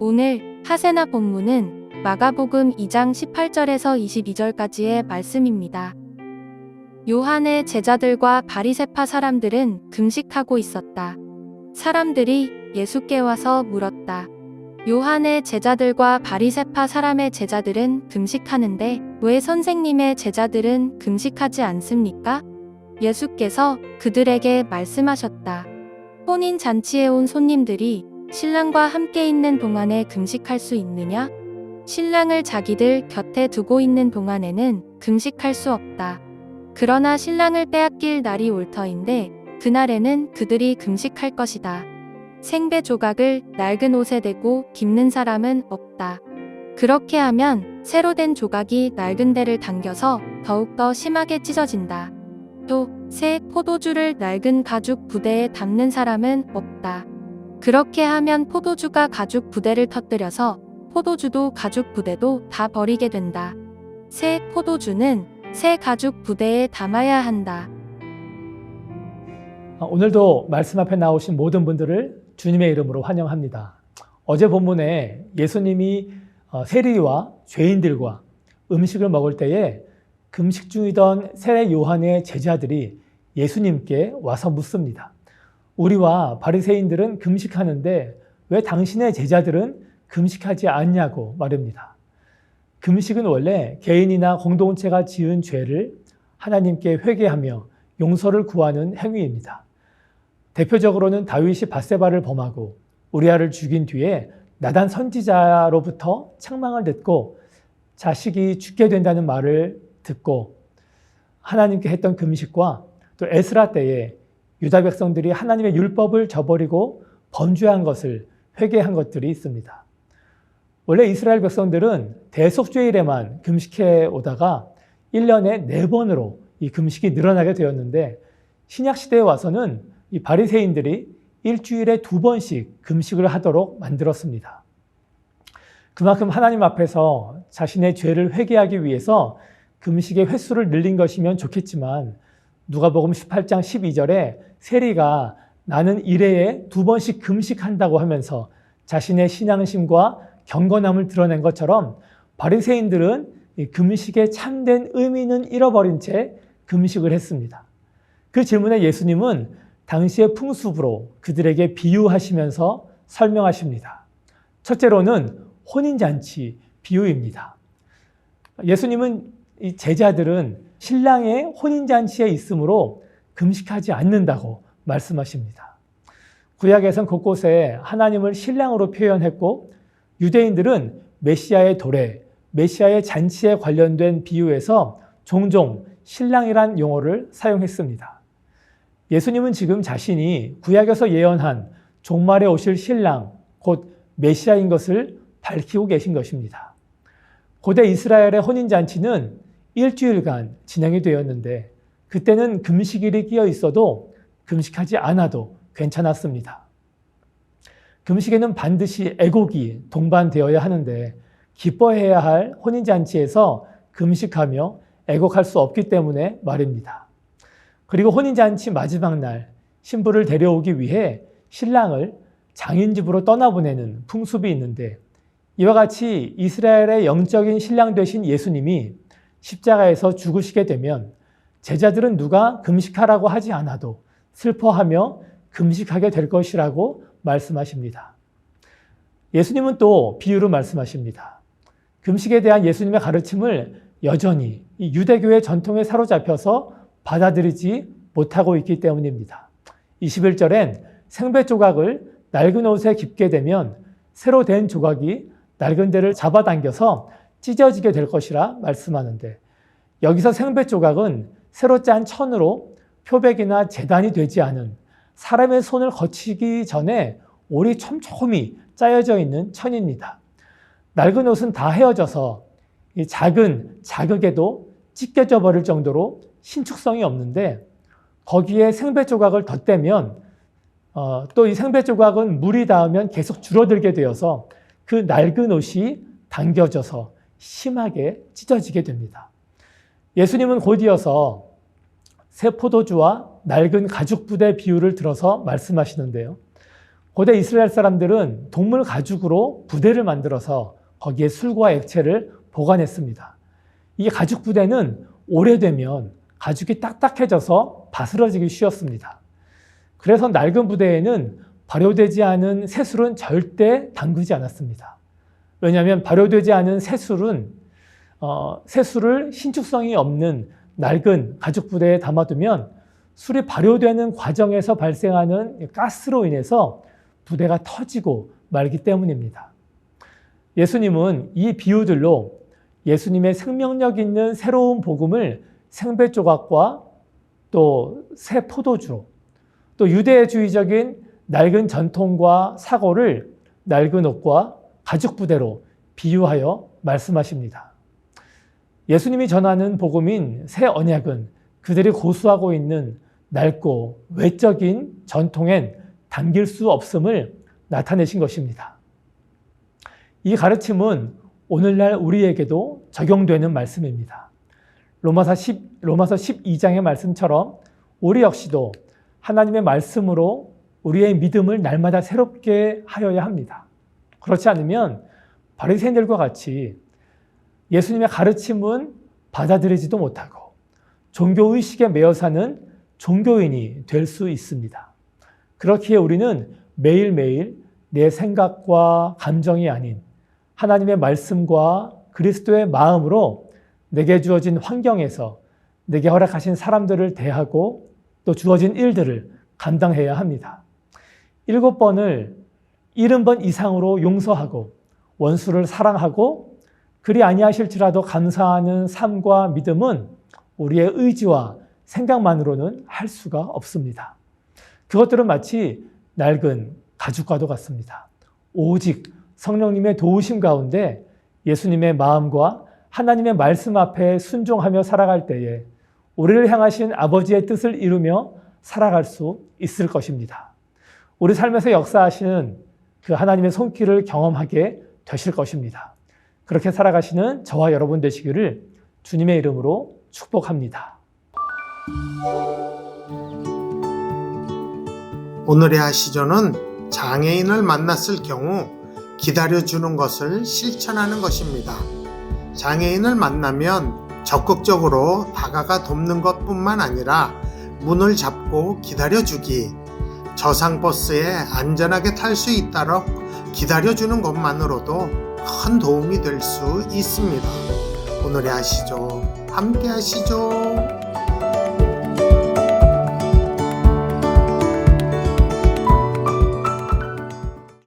오늘 하세나 본문은 마가복음 2장 18절에서 22절까지의 말씀입니다. 요한의 제자들과 바리세파 사람들은 금식하고 있었다. 사람들이 예수께 와서 물었다. 요한의 제자들과 바리세파 사람의 제자들은 금식하는데 왜 선생님의 제자들은 금식하지 않습니까? 예수께서 그들에게 말씀하셨다. 혼인 잔치에 온 손님들이 신랑과 함께 있는 동안에 금식할 수 있느냐? 신랑을 자기들 곁에 두고 있는 동안에는 금식할 수 없다. 그러나 신랑을 빼앗길 날이 올 터인데 그날에는 그들이 금식할 것이다. 생배 조각을 낡은 옷에 대고 깁는 사람은 없다. 그렇게 하면 새로 된 조각이 낡은 데를 당겨서 더욱더 심하게 찢어진다. 또새 포도주를 낡은 가죽 부대에 담는 사람은 없다. 그렇게 하면 포도주가 가죽 부대를 터뜨려서 포도주도 가죽 부대도 다 버리게 된다. 새 포도주는 새 가죽 부대에 담아야 한다. 아, 오늘도 말씀 앞에 나오신 모든 분들을 주님의 이름으로 환영합니다. 어제 본문에 예수님이 어, 세리와 죄인들과 음식을 먹을 때에 금식 중이던 세례 요한의 제자들이 예수님께 와서 묻습니다. 우리와 바리새인들은 금식하는데 왜 당신의 제자들은 금식하지 않냐고 말입니다. 금식은 원래 개인이나 공동체가 지은 죄를 하나님께 회개하며 용서를 구하는 행위입니다. 대표적으로는 다윗이 바세바를 범하고 우리아를 죽인 뒤에 나단 선지자로부터 책망을 듣고 자식이 죽게 된다는 말을 듣고 하나님께 했던 금식과 또 에스라 때에 유다 백성들이 하나님의 율법을 저버리고 범죄한 것을 회개한 것들이 있습니다. 원래 이스라엘 백성들은 대속죄일에만 금식해 오다가 1년에 4번으로 이 금식이 늘어나게 되었는데 신약 시대에 와서는 이 바리새인들이 일주일에 두 번씩 금식을 하도록 만들었습니다. 그만큼 하나님 앞에서 자신의 죄를 회개하기 위해서 금식의 횟수를 늘린 것이면 좋겠지만 누가복음 18장 12절에 세리가 나는 일회에 두 번씩 금식한다고 하면서 자신의 신앙심과 경건함을 드러낸 것처럼 바리새인들은 금식의 참된 의미는 잃어버린 채 금식을 했습니다. 그 질문에 예수님은 당시의 풍습으로 그들에게 비유하시면서 설명하십니다. 첫째로는 혼인잔치 비유입니다. 예수님은 이 제자들은 신랑의 혼인잔치에 있으므로 금식하지 않는다고 말씀하십니다. 구약에선 곳곳에 하나님을 신랑으로 표현했고 유대인들은 메시아의 도래, 메시아의 잔치에 관련된 비유에서 종종 신랑이란 용어를 사용했습니다. 예수님은 지금 자신이 구약에서 예언한 종말에 오실 신랑, 곧 메시아인 것을 밝히고 계신 것입니다. 고대 이스라엘의 혼인잔치는 일주일간 진행이 되었는데 그때는 금식일이 끼어 있어도 금식하지 않아도 괜찮았습니다. 금식에는 반드시 애곡이 동반되어야 하는데 기뻐해야 할 혼인잔치에서 금식하며 애곡할 수 없기 때문에 말입니다. 그리고 혼인잔치 마지막 날 신부를 데려오기 위해 신랑을 장인집으로 떠나보내는 풍습이 있는데 이와 같이 이스라엘의 영적인 신랑 되신 예수님이 십자가에서 죽으시게 되면 제자들은 누가 금식하라고 하지 않아도 슬퍼하며 금식하게 될 것이라고 말씀하십니다. 예수님은 또 비유로 말씀하십니다. 금식에 대한 예수님의 가르침을 여전히 유대교의 전통에 사로잡혀서 받아들이지 못하고 있기 때문입니다. 21절엔 생배 조각을 낡은 옷에 깁게 되면 새로 된 조각이 낡은 데를 잡아당겨서 찢어지게 될 것이라 말씀하는데 여기서 생배 조각은 새로 짠 천으로 표백이나 재단이 되지 않은 사람의 손을 거치기 전에 올이 촘촘히 짜여져 있는 천입니다. 낡은 옷은 다 헤어져서 이 작은 자극에도 찢겨져 버릴 정도로 신축성이 없는데 거기에 생배 조각을 덧대면 어, 또 이 생배 조각은 물이 닿으면 계속 줄어들게 되어서 그 낡은 옷이 당겨져서 심하게 찢어지게 됩니다. 예수님은 곧이어서 새 포도주와 낡은 가죽 부대 비유를 들어서 말씀하시는데요. 고대 이스라엘 사람들은 동물 가죽으로 부대를 만들어서 거기에 술과 액체를 보관했습니다. 이 가죽 부대는 오래되면 가죽이 딱딱해져서 바스러지기 쉬웠습니다. 그래서 낡은 부대에는 발효되지 않은 새술은 절대 담그지 않았습니다. 왜냐하면 발효되지 않은 새술은 어, 새술을 신축성이 없는 낡은 가죽 부대에 담아두면 술이 발효되는 과정에서 발생하는 가스로 인해서 부대가 터지고 말기 때문입니다. 예수님은 이 비유들로 예수님의 생명력 있는 새로운 복음을 생배 조각과 또 새 포도주로 또 유대주의적인 낡은 전통과 사고를 낡은 옷과 가죽 부대로 비유하여 말씀하십니다. 예수님이 전하는 복음인 새 언약은 그들이 고수하고 있는 낡고 외적인 전통엔 담길 수 없음을 나타내신 것입니다. 이 가르침은 오늘날 우리에게도 적용되는 말씀입니다. 로마서 10, 로마서 12장의 말씀처럼 우리 역시도 하나님의 말씀으로 우리의 믿음을 날마다 새롭게 하여야 합니다. 그렇지 않으면 바리새인들과 같이 예수님의 가르침은 받아들이지도 못하고 종교 의식에 매여 사는 종교인이 될 수 있습니다. 그렇기에 우리는 매일매일 내 생각과 감정이 아닌 하나님의 말씀과 그리스도의 마음으로 내게 주어진 환경에서 내게 허락하신 사람들을 대하고 또 주어진 일들을 감당해야 합니다. 일곱 번을 일흔 번 이상으로 용서하고 원수를 사랑하고 그리 아니하실지라도 감사하는 삶과 믿음은 우리의 의지와 생각만으로는 할 수가 없습니다. 그것들은 마치 낡은 가죽과도 같습니다. 오직 성령님의 도우심 가운데 예수님의 마음과 하나님의 말씀 앞에 순종하며 살아갈 때에 우리를 향하신 아버지의 뜻을 이루며 살아갈 수 있을 것입니다. 우리 삶에서 역사하시는 그 하나님의 손길을 경험하게 되실 것입니다. 그렇게 살아가시는 저와 여러분 되시기를 주님의 이름으로 축복합니다. 오늘의 하시조는 장애인을 만났을 경우 기다려주는 것을 실천하는 것입니다. 장애인을 만나면 적극적으로 다가가 돕는 것 뿐만 아니라 문을 잡고 기다려주기, 저상버스에 안전하게 탈 수 있도록 기다려주는 것만으로도 큰 도움이 될 수 있습니다. 오늘의 하시죠. 함께 하시죠.